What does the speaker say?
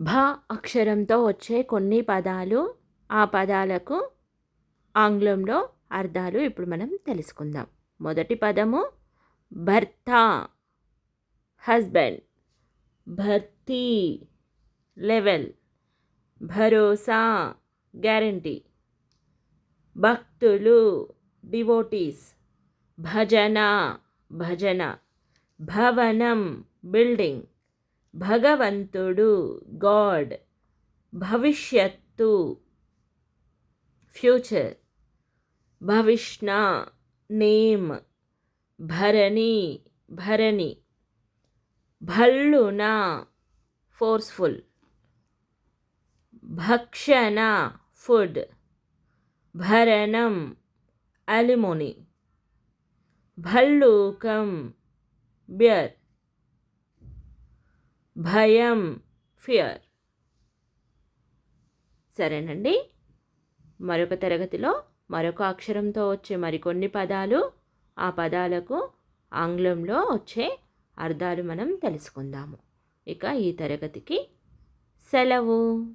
భ అక్షరంతో వచ్చే కొన్ని పదాలు ఆ పదాలకు ఆంగ్లంలో అర్థాలు ఇప్పుడు మనం తెలుసుకుందాం. మొదటి పదము భర్త హస్బెండ్. భర్తీ లెవెల్. భరోసా గ్యారంటీ. భక్తులు డివోటీస్. భజన భజన. భవనం బిల్డింగ్. భగవంతుడు గాడ్ భవిష్యత్తు ఫ్యూచర్ భవిష్ణ నేమ్ భరణి భరణి భల్లున ఫోర్స్ఫుల్ భక్షణ ఫుడ్ భరణం అలిమోని భల్లూకం బియర్. భయం ఫియర్ సరేనండి. మరొక తరగతిలో మరొక అక్షరంతో వచ్చే మరికొన్ని పదాలు ఆ పదాలకు ఆంగ్లంలో వచ్చే అర్థాలు మనం తెలుసుకుందాము. ఇక ఈ తరగతికి సెలవు.